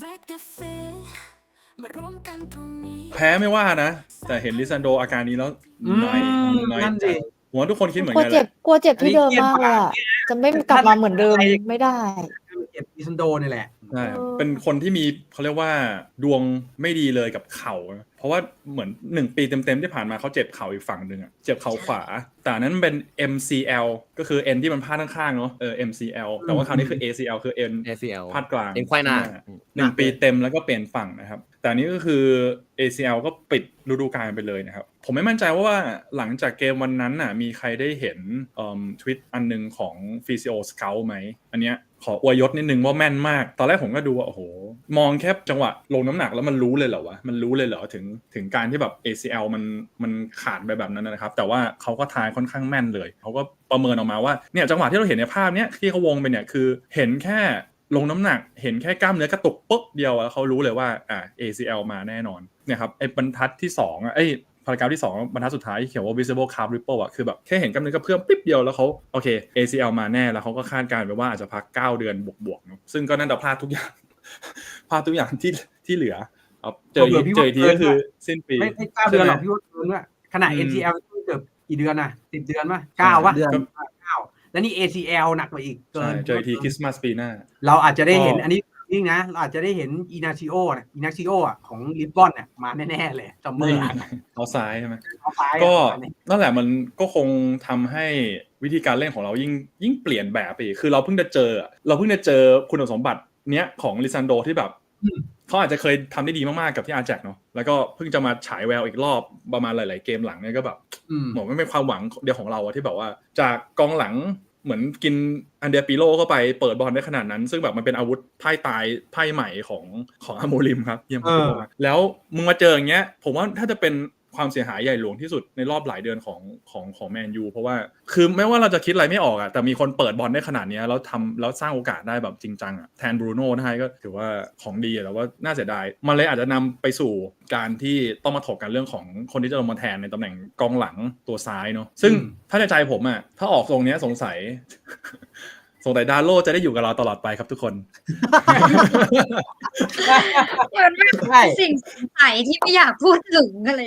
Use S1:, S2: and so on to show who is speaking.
S1: แวกกาแฟมารวมกันตรงนี้
S2: แพ้ไม่ว่านะ แต่เห็นลิซันโดอาการนี้แล้ว
S3: อืม
S2: หน่อยหน่อย
S3: นั่นสิ
S2: ผมว่าทุกคนคิดเหมือน
S4: กลัว
S2: กันแห
S4: เจ็บ
S2: ละ
S4: กลัวเจ็บที่เดิมมากเลยอะจะไม่กลับมาเหมือนเดิมไม่ได้
S3: เจ็บดิซันโดนี่แหละ
S2: ใช่ครับ
S4: เออ
S2: เป็นคนที่มีเขาเรียกว่าดวงไม่ดีเลยกับเข่า เพราะว่าเหมือนหนึ่งปีเต็มๆที่ผ่านมาเขาเจ็บเข่าอีกฝั่งหนึ่งอะเจ็บเข่าขวา แต่อันนั้นเป็น MCL ก็คือ N ที่มันพาดข้างๆเนาะเออ MCL แต่ว่าคราวนี้คือ ACL คือ N
S5: ACL
S2: พาดกลาง
S5: เอ็นไขว้หน้า
S2: หนึ่งปีเต็มแล้วก็เปลี่ยนฝั่งนะครับ แต่อันนี้ก็คือ ACL ก็ปิดฤดูกาลไปเลยนะครับ ผมไม่มั่นใจว่าหลังจากเกมวันนั้นน่ะมีใครได้เห็นทวิตอันหนึงของ Physio Scout ไหม อันเนี้ยขออวยยศนิดนึงว่าแม่นมาก ตอนแรกผมก็ดูว่าโอ้โห มองแค่จังหวะลงน้ำหนักแล้วมันรู้เลยเหรอวะ มันรู้เลยเหรอถึงถึงการที่แบบ ACL มันมันขาดไปแบบนั้นนะครับ แต่ว่าเขาก็ทายค่อนข้างแม่นเลย เขาก็ประเมินออกมาว่าเนี่ยจังหวะที่เราเห็นในภาพเนี้ยที่เขาวงไปเนี่ยคือเห็นแค่ ลงน้ำหนักเห็นแค่กล้ามเนื้อกระตุกปุ๊บเดียวแล้วเขารู้เลยว่าอ่า ACL มาแน่นอนเนี่ยครับไอ้บรรทัดที่2อะไอ้พารากราฟที่2บรรทัดสุดท้ายที่เขียนว่า visible calf ripple อะคือแบบแค่เห็นกล้ามเนื้อกระเพื่อมปิ๊บเดียวแล้วเขาโอเค ACL มาแน่แล้วเขาก็คาดการณ์ไปว่าอาจจะพัก 9 เดือนบวกๆเนอะซึ่งก็น่าจะพลาดทุกอย่างพลาดทุกอย่างที่ที่เหลือเอาเจอ
S3: เผื่อ
S2: อีก
S3: พี่
S2: เจ
S3: ว่า
S2: ออีกที
S3: เกิน
S2: ก็คือสิ้นปี
S3: ไม่ไม่เก้าเดือนหรอก
S2: ใช่ไม
S3: พี่ว่าเกินด้วยขนาด
S2: อืม
S3: NCL เกือบกี่เดือนนะสิบเดือนป่ะเก้าป่ะ
S5: เดือน
S3: เก้า แล้วนี่ ACL หนักกว่าอีกเกิ
S2: ใช่
S3: น
S2: เจออีกทีคริสต์มาสปีหน้า
S3: เราอาจจะได้เห็น
S2: ก็
S3: อันนี้นี่นะเราอาจจะได้เห็นอีนาชิโอนะอีนาชิโออะของลิสบอนเนี่ยมาแน่ๆเลยจัมเมอร์
S2: เอาซ้ายใช่ไหม
S3: เอาซ้าย
S2: ก็
S3: อะมาเนี่ย
S2: นั่นแหละมันก็คงทำให้วิธีการเล่นของเรายิ่งยิ่งเปลี่ยนแบบไปอีกคือเราเพิ่งจะเจอ เราเพิ่งจะเจอคุณสมบัติเนี้ยของลิซันโดที่แบบ
S3: อืม
S2: เขาอาจจะเคยทำได้ดีมากๆกับที่อาแจกเนาะแล้วก็เพิ่งจะมาฉายแววอีกรอบประมาณหลาย ๆ เกมหลังเนี่ยก็แบบ
S3: อืม
S2: เหมือนมันเป็นความหวังเดียวของเราอะที่แบบว่า จากกองหลังเหมือนกินอันเดียปิโลเข้าไปเปิดบอลได้ขนาดนั้น ซึ่งแบบมันเป็นอาวุธไพ่ตายไพ่ใหม่ของของอาโมริมครับเยี่ยม
S3: เออ
S2: มากแล้วมึงมาเจออย่างเงี้ย ผมว่าถ้าจะเป็น ความเสียหายใหญ่หลวงที่สุดในรอบหลายเดือนของของของแมนยูเพราะว่าคือไม่ว่าเราจะคิดอะไรไม่ออกอะแต่มีคนเปิดบอลได้ขนาดเนี้ยแล้วทำแล้วสร้างโอกาสได้แบบจริงจังอะแทนบรูโน่ได้ก็ถือว่าของดีอะแต่ว่าน่าเสียดาย มันเลยอาจจะนำไปสู่การที่ต้องมาถกกันเรื่องของคนที่จะลงมาแทนในตำแหน่งกองหลังตัวซ้ายเนาะซึ่ง
S3: อืม
S2: ถ้าในใจผมอะถ้าออกทรงเนี้ยสงสัยสงสัยดาโลจะได้อยู่กับเราตลอดไปครับทุกคน
S6: มันไม่
S3: ใช่
S6: สิ่งสงสัยที่ไม่อยากพูดถึงอะไร